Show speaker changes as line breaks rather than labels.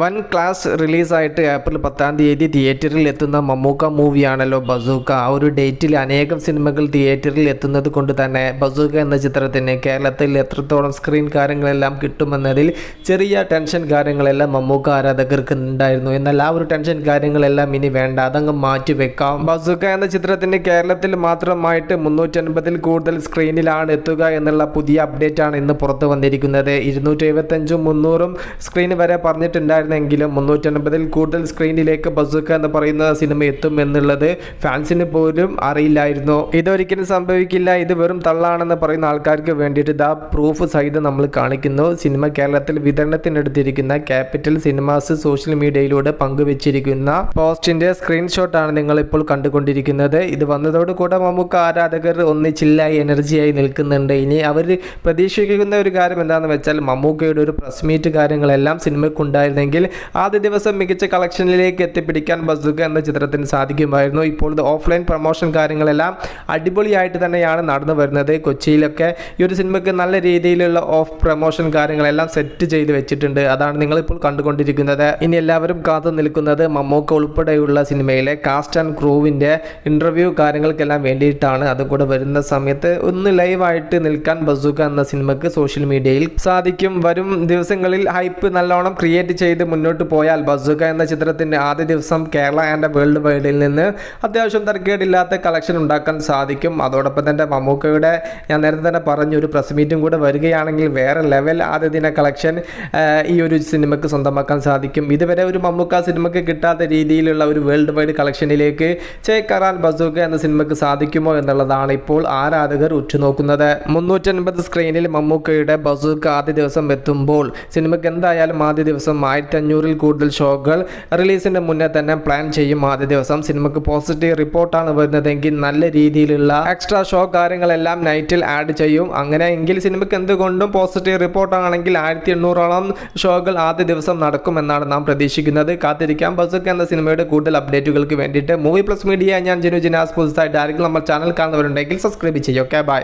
വൻ class റിലീസായിട്ട് April പത്താം തീയതി തിയേറ്ററിൽ എത്തുന്ന മമ്മൂക്ക മൂവിയാണല്ലോ ബസൂക്ക. ആ ഒരു ഡേറ്റിൽ അനേകം സിനിമകൾ തിയേറ്ററിൽ എത്തുന്നത് കൊണ്ട് തന്നെ ബസൂക്ക എന്ന ചിത്രത്തിന് കേരളത്തിൽ എത്രത്തോളം സ്ക്രീൻ കാര്യങ്ങളെല്ലാം കിട്ടുമെന്നതിൽ ചെറിയ ടെൻഷൻ കാര്യങ്ങളെല്ലാം മമ്മൂക്ക ആരാധകർക്ക് ഉണ്ടായിരുന്നു. എന്നാൽ ആ ഒരു ടെൻഷൻ കാര്യങ്ങളെല്ലാം ഇനി വേണ്ട അതങ്ങ് മാറ്റി വെക്കാം. ബസൂക്ക എന്ന ചിത്രത്തിന് കേരളത്തിൽ മാത്രമായിട്ട് മുന്നൂറ്റൻപതിൽ കൂടുതൽ സ്ക്രീനിലാണ് എത്തുക എന്നുള്ള പുതിയ അപ്ഡേറ്റാണ് ഇന്ന് പുറത്തു വന്നിരിക്കുന്നത്. ഇരുന്നൂറ്റി എഴുപത്തഞ്ചും മുന്നൂറും സ്ക്രീൻ വരെ പറഞ്ഞിട്ടുണ്ടായിരുന്നെങ്കിലും മുന്നൂറ്റൻപതിൽ കൂടുതൽ സ്ക്രീനിലേക്ക് ബസുക്ക എന്ന് പറയുന്ന സിനിമ എത്തും എന്നുള്ളത് ഫാൻസിന് പോലും അറിയില്ലായിരുന്നു. ഇതൊരിക്കലും സംഭവിക്കില്ല. ഇത് വെറും തള്ളാണെന്ന് പറയുന്ന ആൾക്കാർക്ക് വേണ്ടിയിട്ട് ഇതാ പ്രൂഫ് സഹിതം നമ്മൾ കാണിക്കുന്നു. സിനിമ കേരളത്തിൽ വിതരണത്തിനെടുത്തിരിക്കുന്ന ക്യാപിറ്റൽ സിനിമാസ് സോഷ്യൽ മീഡിയയിലൂടെ പങ്കുവച്ചിരിക്കുന്ന പോസ്റ്റിന്റെ സ്ക്രീൻഷോട്ടാണ് നിങ്ങൾ ഇപ്പോൾ കണ്ടുകൊണ്ടിരിക്കുന്നത്. ഇത് വന്നതോടുകൂടെ നമുക്ക് ആരാധകർ ഒന്നിച്ചില്ലായി എനർജിയായി നിൽക്കുന്നുണ്ട്. ഇനി അവർ പ്രതീക്ഷിക്കുന്ന ഒരു കാര്യം എന്താണെന്ന് വെച്ചാൽ മമ്മൂക്കയുടെ ഒരു പ്രസ് മീറ്റ് കാര്യങ്ങളെല്ലാം സിനിമയ്ക്കുണ്ടായിരുന്നെങ്കിൽ ആദ്യ ദിവസം മികച്ച കളക്ഷനിലേക്ക് എത്തിപ്പിടിക്കാൻ ബസുക എന്ന ചിത്രത്തിന് സാധിക്കുമായിരുന്നു. ഇപ്പോൾ ഓഫ്ലൈൻ പ്രൊമോഷൻ കാര്യങ്ങളെല്ലാം അടിപൊളിയായിട്ട് തന്നെയാണ് നടന്നു വരുന്നത്. കൊച്ചിയിലൊക്കെ ഈ ഒരു സിനിമയ്ക്ക് നല്ല രീതിയിലുള്ള ഓഫ് പ്രൊമോഷൻ കാര്യങ്ങളെല്ലാം സെറ്റ് ചെയ്ത് വെച്ചിട്ടുണ്ട്. അതാണ് നിങ്ങളിപ്പോൾ കണ്ടുകൊണ്ടിരിക്കുന്നത്. ഇനി എല്ലാവരും കാത്തു നിൽക്കുന്നത് മമ്മൂക്ക ഉൾപ്പെടെയുള്ള സിനിമയിലെ കാസ്റ്റ് ആൻഡ് ക്രൂവിന്റെ ഇന്റർവ്യൂ കാര്യങ്ങൾക്കെല്ലാം വേണ്ടിയിട്ടാണ്. അതും കൂടെ വരുന്ന സമയത്ത് ഒന്ന് ലൈവായിട്ട് നിൽക്കാൻ ബസുക എന്ന സിനിമയ്ക്ക് സോഷ്യൽ മീഡിയയിൽ സാധിക്കും. വരും ദിവസങ്ങളിൽ ഹൈപ്പ് നല്ലോണം ക്രിയേറ്റ് ചെയ്ത് മുന്നോട്ട് പോയാൽ ബസുക എന്ന ചിത്രത്തിന്റെ ആദ്യ ദിവസം കേരള ആൻഡ് വേൾഡ് വൈഡിൽ നിന്ന് അത്യാവശ്യം തരക്കേടില്ലാത്ത കളക്ഷൻ ഉണ്ടാക്കാൻ സാധിക്കും. അതോടൊപ്പം തന്നെ മമ്മൂക്കയുടെ ഞാൻ നേരത്തെ തന്നെ പറഞ്ഞു ഒരു പ്രസ് മീറ്റും കൂടെ വരികയാണെങ്കിൽ വേറെ ലെവൽ ആദ്യ ദിന കളക്ഷൻ ഈ ഒരു സിനിമയ്ക്ക് സ്വന്തമാക്കാൻ സാധിക്കും. ഇതുവരെ ഒരു മമ്മൂക്ക സിനിമയ്ക്ക് കിട്ടാത്ത രീതിയിലുള്ള ഒരു വേൾഡ് വൈഡ് കളക്ഷനിലേക്ക് ചേക്കറാൻ ബസൂക്ക എന്ന സിനിമയ്ക്ക് സാധിക്കുമോ എന്നുള്ളതാണ് ഇപ്പോൾ ആരാധകർ ഉറ്റുനോക്കുന്നത്. മുന്നൂറ്റൻപത് സ്ക്രീനിൽ മമ്മൂക്കയുടെ ബസൂക്ക ആദ്യ ദിവസം എത്തുമ്പോൾ സിനിമയ്ക്ക് എന്തായാലും ആദ്യ ദിവസം ആയിരത്തി അഞ്ഞൂറിൽ കൂടുതൽ ഷോകൾ റിലീസിന്റെ മുന്നേ തന്നെ പ്ലാൻ ചെയ്യും ആദ്യ ദിവസം. സിനിമയ്ക്ക് പോസിറ്റീവ് റിപ്പോർട്ടാണ് വരുന്നതെങ്കിൽ നല്ല രീതിയിലുള്ള എക്സ്ട്രാ ഷോ കാര്യങ്ങളെല്ലാം നൈറ്റിൽ ആഡ് ചെയ്യും. അങ്ങനെ എങ്കിൽ സിനിമയ്ക്ക് എന്തുകൊണ്ടും പോസിറ്റീവ് റിപ്പോർട്ടാണെങ്കിൽ ആയിരത്തി എണ്ണൂറോളം ഷോകൾ ആദ്യ ദിവസം നടക്കുമെന്നാണ് നാം പ്രതീക്ഷിക്കുന്നത്. കാത്തിരിക്കാം. ബസുക്ക് എന്ന സിനിമയുടെ കൂടുതൽ അപ്ഡേറ്റുകൾക്ക് വേണ്ടിയിട്ട് മൂവി പ്ലസ് മീഡിയ ഞാൻ ജനു ജിനാസ്. പുതുതായിട്ട് ആരെങ്കിലും നമ്മൾ ചാനൽ കാണുന്നവരുണ്ടെങ്കിൽ സബ്സ്ക്രൈബ് ചെയ്യും ഓക്കെ ബൈ.